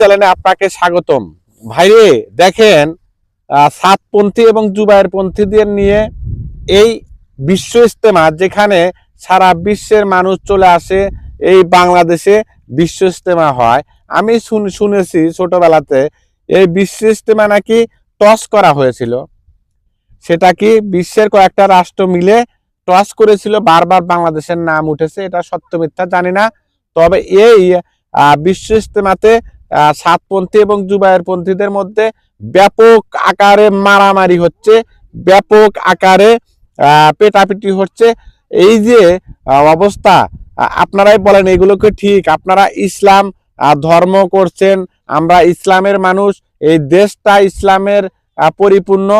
চ্যানেলে আপনাকে স্বাগতম। ভাইরে দেখেন সাতপন্থী এবং জুবায়ের পন্থীদের নিয়ে এই বিশ্ব ইস্তেমা যেখানে সারা বিশ্বের মানুষ চলে আসে এই বাংলাদেশে বিশ্ব ইস্তেমা হয়। আমি শুন- শুনেছি ছোটবেলাতে এই বিশ্ব ইস্তেমা নাকি টস করা হয়েছিল। সেটা কি বিশ্বের কয়েকটা রাষ্ট্র মিলে টস করেছিল? বারবার বাংলাদেশের নাম উঠেছে এটা সত্য মিথ্যা জানি না। তবে এই বিশ্ব ইস্তেমাতে আহ, সাতপন্থী এবং জুবায়ের পন্থীদের মধ্যে ব্যাপক আকারে মারামারি হচ্ছে, ব্যাপক আকারে পেটাপিটি হচ্ছে। এই যে অবস্থা আপনারাই বলেন এগুলোকে ঠিক, আপনারা ইসলাম ধর্ম করছেন, আমরা ইসলামের মানুষ, এই দেশটা ইসলামের পরিপূর্ণ,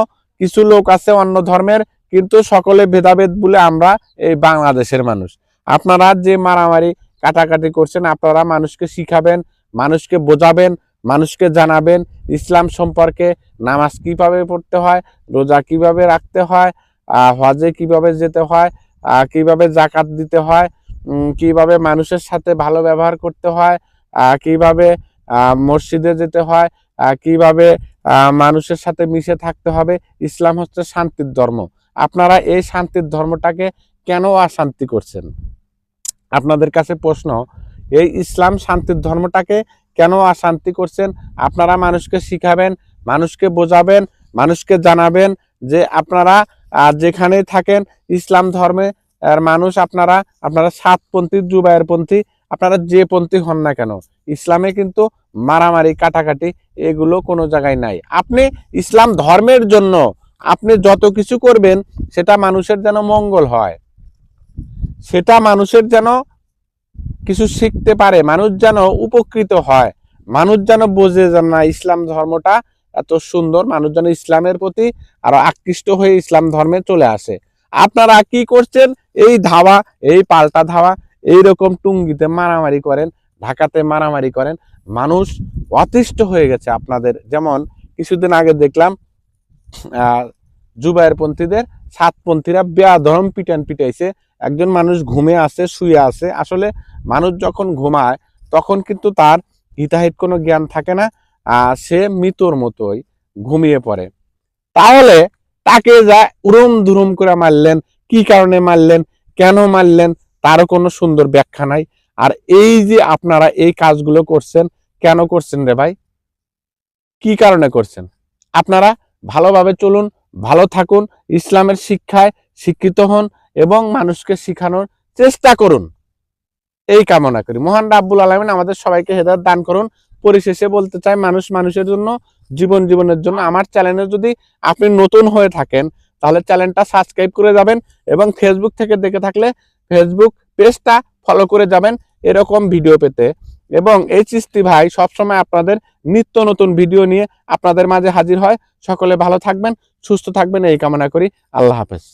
কিছু লোক আছে অন্য ধর্মের, কিন্তু সকলে ভেদাভেদ বলে আমরা এই বাংলাদেশের মানুষ। আপনারা যে মারামারি, কাটাকাটি করছেন, আপনারা মানুষকে শিখাবেন মানুষকে বোঝাবেন, মানুষকে জানাবেন, ইসলাম সম্পর্কে নামাজ কীভাবে পড়তে হয়, রোজা কীভাবে রাখতে হয় হজে কীভাবে যেতে হয় কীভাবে জাকাত দিতে হয় কীভাবে মানুষের সাথে ভালো ব্যবহার করতে হয় কীভাবে মসজিদে যেতে হয় কীভাবে মানুষের সাথে মিশে থাকতে হবে, ইসলাম হচ্ছে শান্তির ধর্ম। আপনারা এই শান্তির ধর্মটাকে কেন অশান্তি করছেন? আপনাদের কাছে প্রশ্ন এই ইসলাম শান্তির ধর্মটাকে কেন অশান্তি করছেন? আপনারা মানুষকে শিখাবেন মানুষকে বোঝাবেন মানুষকে জানাবেন যে আপনারা আহ, যেখানেই থাকেন ইসলাম ধর্মে মানুষ আপনারা আপনারা সাতপন্থী জুবায়ের পন্থী আপনারা যে পন্থী হন না কেন ইসলামে কিন্তু মারামারি কাটাকাটি এগুলো কোনো জায়গায় নাই। আপনি ইসলাম ধর্মের জন্য আপনি যত কিছু করবেন সেটা মানুষের যেন মঙ্গল হয় সেটা মানুষের যেন কিছু শিখতে পারে। মানুষ যেন উপকৃত হয়। মানুষ যেন বোঝে যে না, ইসলাম ধর্মটা এত সুন্দর। মানুষ যেন ইসলামের প্রতি আরও আকৃষ্ট হয়ে ইসলাম ধর্মে চলে আসে। আপনারা কি করছেন? এই ধাওয়া, এই পাল্টা ধাওয়া, এইরকম টুঙ্গিতে মারামারি করেন, ঢাকাতে মারামারি করেন। মানুষ অতিষ্ঠ হয়ে গেছে আপনাদের। যেমন কিছুদিন আগে দেখলাম, আহ জুবায়ের পন্থীদের সাতপন্থীরা বেয়াধরম পিটান পিটাইছে। একজন মানুষ ঘুমে আছে, শুয়ে আছে, আসলে মানুষ যখন ঘুমায়, তখন কিন্তু তার হিতাহিত কোনো জ্ঞান থাকে না সে মৃতর মতোই ঘুমিয়ে পড়ে। তাহলে তাকে যা উরুম দুরুম করে মারলেন, কি কারণে মারলেন, কেন মারলেন, তারও কোনো সুন্দর ব্যাখ্যা নাই। আর এই যে আপনারা এই কাজগুলো করছেন, কেন করছেন রে ভাই? কি কারণে করছেন? আপনারা ভালোভাবে চলুন, ভালো থাকুন, ইসলামের শিক্ষায় শিক্ষিত হন এবং মানুষকে শিখানোর চেষ্টা করুন। এই কামনা করি। মহান রাব্বুল আলমিন আমাদের সবাইকে হেদায়ত দান করুন। পরিশেষে বলতে চাই, মানুষ মানুষের জন্য, জীবন জীবনের জন্য আমার চ্যানেলে যদি আপনি নতুন হয়ে থাকেন, তাহলে চ্যানেলটা সাবস্ক্রাইব করে যাবেন এবং ফেসবুক থেকে দেখে থাকলে ফেসবুক পেজটা ফলো করে যাবেন এরকম ভিডিও পেতে। এবং এই চিস্তি ভাই সবসময় আপনাদের নিত্য নতুন ভিডিও নিয়ে আপনাদের মাঝে হাজির হয়। সকলে ভালো থাকবেন, সুস্থ থাকবেন, এই কামনা করি। আল্লাহ হাফেজ।